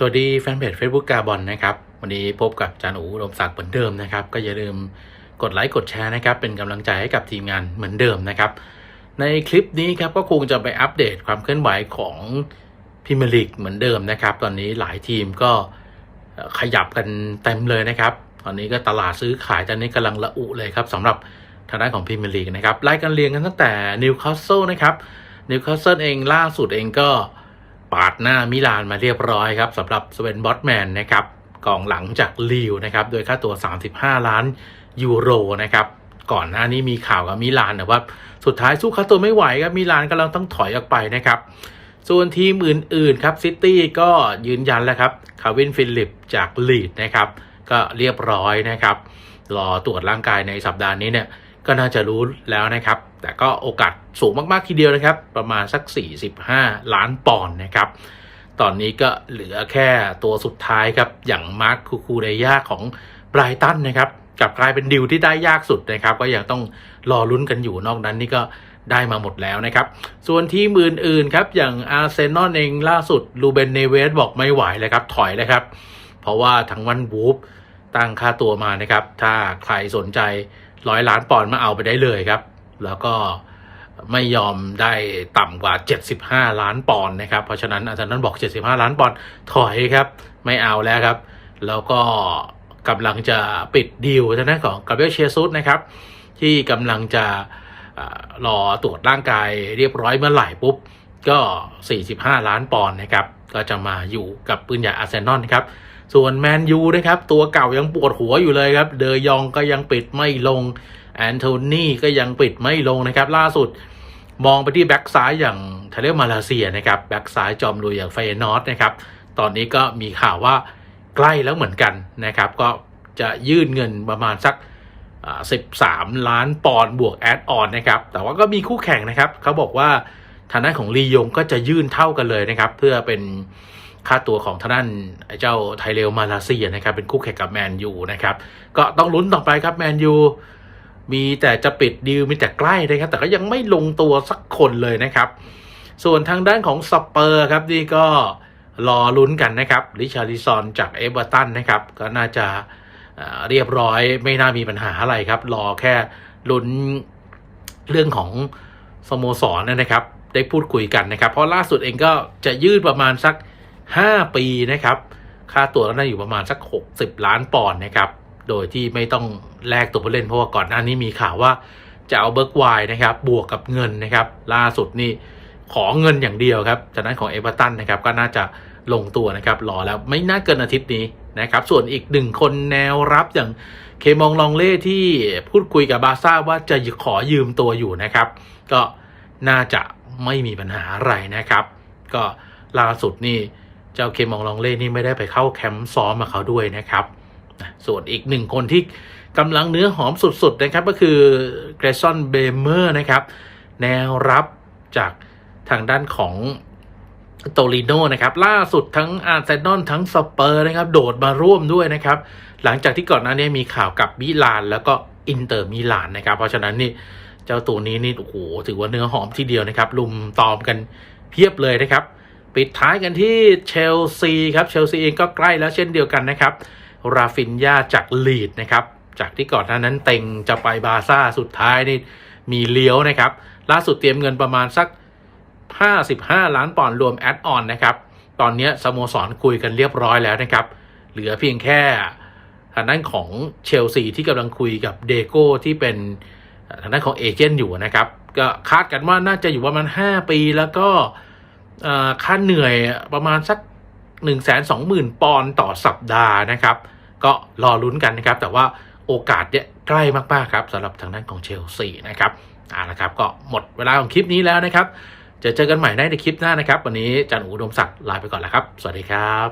สวัสดีแฟนเพจ Facebook กาบอลนะครับ วันนี้พบกับจานอูอุดมศักดิ์เหมือนเดิมนะครับ ก็อย่าลืมกดไลค์กดแชร์นะครับ เป็นกำลังใจให้กับทีมงานเหมือนเดิมนะครับ ในคลิปนี้ครับก็คงจะไปอัปเดตความเคลื่อนไหวของพิมลีกเหมือนเดิมนะครับ ตอนนี้หลายทีมก็ขยับกันเต็มเลยนะครับ ตอนนี้ก็ตลาดซื้อขายตอนนี้กำลังระอุเลยครับสำหรับทางด้านของพิมลีกนะครับไล่กันเรียงกันตั้งแต่นิวคาสเซิลนะครับนิวคาสเซิลเองล่าสุดเองก็ ปาดหน้ามิลานมาเรียบร้อยครับสำหรับสเวนบอตแมนนะครับกองหลังจากลีวนะครับโดยค่าตัว 35 ล้านยูโรนะครับก่อนหน้านี้มีข่าวกับมิลานแต่ว่าสุดท้ายสู้ค่าตัวไม่ไหวครับมิลานกำลังต้องถอยออกไปนะครับส่วนทีมอื่นๆครับซิตี้ก็ยืนยันแล้วครับคาวินฟิลิปจากลีดนะครับก็เรียบร้อยนะครับรอตรวจร่างกายในสัปดาห์นี้เนี่ย ก็น่าจะรู้แล้วนะครับ แต่ก็โอกาสสูงมากๆทีเดียวนะครับ ประมาณสัก 45 ล้านปอนด์นะครับ ตอนนี้ก็เหลือแค่ตัวสุดท้ายครับ อย่างมาร์คคูคูเรยาของไบรตันนะครับกับกลายเป็นดิวที่ได้ยากสุดนะครับ ก็ยังต้องรอลุ้นกันอยู่นอกนั้นนี่ก็ได้มาหมดแล้วนะครับ ส่วนทีมอื่นๆครับ อย่างอาร์เซนอลเองล่าสุดลูเบนเนเวสบอกไม่ไหวเลยครับ ถอยเลยครับ เพราะว่าทั้งวันวูฟตั้งค่าตัวมานะครับ ถ้าใครสนใจ ร้อยล้านปอนด์มาเอาไปได้เลยครับ แล้วก็ไม่ยอมได้ต่ำกว่า 75 ล้านปอนด์นะครับ เพราะฉะนั้นอาจารย์นั้นบอก 75 ล้านปอนด์ถอยครับ ไม่เอาแล้วครับ แล้วก็กำลังจะปิดดีลทางด้านของกาเบรียลเชซุสนะครับ ที่กำลังจะอารอตรวจร่างกายเรียบร้อยเมื่อไหร่ปุ๊บ ก็ 45 ล้านปอนด์นะครับ ก็จะมาอยู่กับปืนใหญ่อาร์เซนอลครับส่วนแมนยูนะครับตัวเก่ายังปวดหัวอยู่เลยครับเดยองก็ยังปิดไม่ลงแอนโทนีก็ยังปิดไม่ลงนะครับล่าสุดมองไปที่แบ็กซ้ายอย่างทาเลมาเลเซียนะครับแบ็กซ้ายจอมลุยอย่างเฟนอตนะครับตอนนี้ก็มีข่าวว่าใกล้แล้วเหมือนกันนะครับก็จะยื่นเงินประมาณสัก 13 ล้านปอนด์บวกแอดออนนะครับแต่ว่าก็มีคู่แข่งนะครับเขาบอกว่า ทางด้านของลียงก็จะยื่นเท่ากันเลยนะครับ เพื่อเป็นค่าตัวของทางด้านเจ้าไทเรลมาเลเซียนะครับ เป็นคู่แข่งกับแมนยูนะครับ ก็ต้องลุ้นต่อไปครับแมนยูมีแต่จะปิดดีลมีแต่ใกล้นะครับ แต่ก็ยังไม่ลงตัวสักคนเลยนะครับ ส่วนทางด้านของสเปอร์ครับนี่ก็รอลุ้นกันนะครับริชาริซอนจากเอเวอร์ตันนะครับ ก็น่าจะเอ่อเรียบร้อยไม่น่ามีปัญหาอะไรครับ รอแค่ลุ้นเรื่องของสโมสรนะครับ ได้พูดคุยกันนะครับ เพราะล่าสุดเองก็จะยืดประมาณสัก 5 ปีนะครับ ค่าตัวก็น่าอยู่ประมาณสัก 60 ล้านปอนด์นะครับ โดยที่ไม่ต้องแลกตัวผู้เล่นเพราะว่าก่อนหน้านี้มีข่าวว่าจะเอาเบิร์กไวน์นะครับ บวกกับเงินนะครับ ล่าสุดนี่ขอเงินอย่างเดียวครับจากนั้นของเอเวอร์ตันนะครับก็น่าจะลงตัวนะครับรอแล้วไม่น่าเกินอาทิตย์นี้นะครับ ส่วนอีกหนึ่งคนแนวรับอย่างเคมองลองเล่ที่พูดคุยกับบาซ่าว่าจะขอยืมตัวอยู่นะครับ ก็ น่าจะไม่มีปัญหาอะไรนะครับ ก็ล่าสุดนี่เจ้าเคมองลองเล่นี่ไม่ได้ไปเข้าแคมป์ซ้อมมาเขาด้วยนะครับ ส่วนอีกหนึ่งคนที่กำลังเนื้อหอมสุดๆนะครับก็คือเกรซอนเบเมอร์นะครับ แนวรับจากทางด้านของโตลิโนนะครับ ล่าสุดทั้งอาร์เซนอลทั้งสเปอร์นะครับ โดดมาร่วมด้วยนะครับ หลังจากที่ก่อนหน้านี้มีข่าวกับมิลานแล้วก็อินเตอร์มิลานนะครับ เพราะฉะนั้นนี่ เจ้าตัวนี้นี่โอ้โหถือว่าเนื้อหอมทีเดียวนะครับ ลุมตอมกันเพียบเลยนะครับ ปิดท้ายกันที่เชลซีครับเชลซีเองก็ใกล้แล้วเช่นเดียวกันนะครับ ราฟินยาจากลีดนะครับ จากที่ก่อนหน้านั้นเต็งจะไปบาซ่าสุดท้ายนี่มีเลี้ยวนะครับ ล่าสุดเตรียมเงินประมาณสัก 55 ล้านปอนด์รวมแอดออนนะครับ ตอนนี้สโมสรคุยกันเรียบร้อยแล้วนะครับ เหลือเพียงแค่ทางด้านของเชลซีที่กำลังคุยกับเดโก้ที่เป็น ทางด้านของเอเจนต์อยู่นะครับ ก็คาดกันว่าน่าจะอยู่ประมาณ 5 ปีแล้วก็ค่าเหนื่อยประมาณสัก 1 2 0 0 0 0 ปอนด์ต่อสัปดาห์นะครับ ก็รอลุ้นกันนะครับ แต่ว่าโอกาสเนี่ยใกล้มากๆครับสำหรับทางด้านของเชลซีนะครับเอาละครับ ก็หมดเวลาของคลิปนี้แล้วนะครับจะเจอกันใหม่ในคลิปหน้านะครับ วันนี้จันอูอุดมศักดิ์ลาไปก่อนแล้วครับ สวัสดีครับ